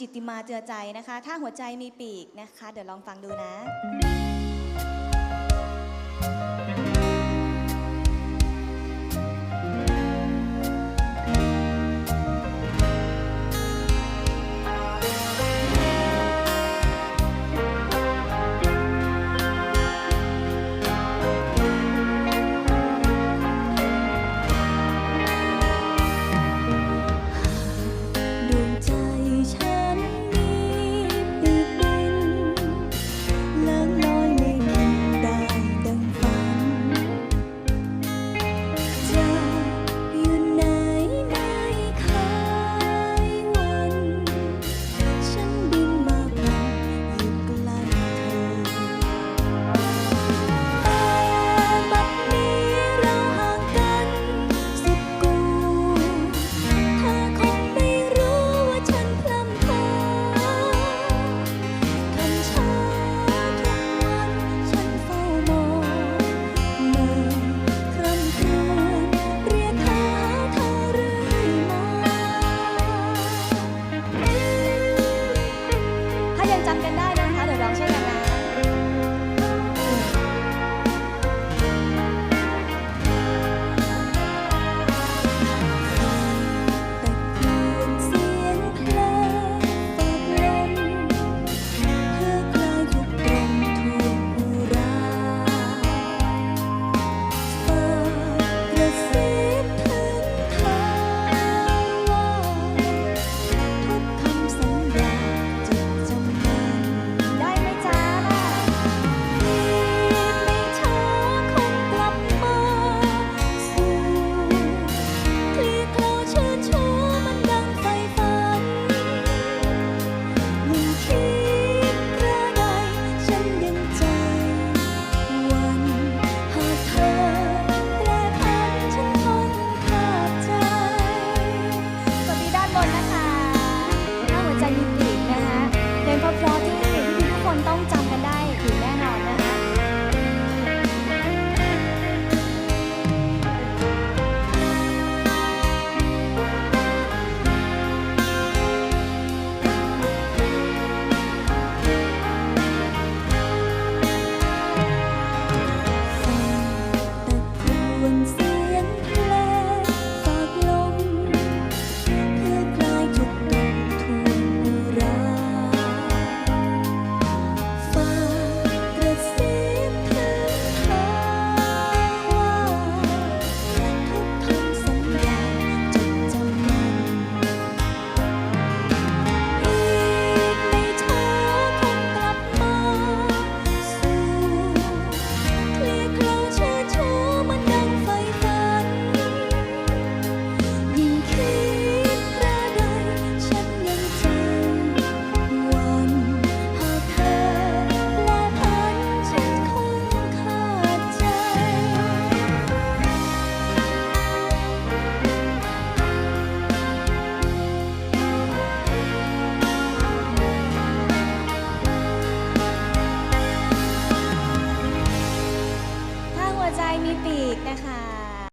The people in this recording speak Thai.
จิตติมาเจือใจนะคะ ถ้าหัวใจมีปีกนะคะ เดี๋ยวลองฟังดูนะ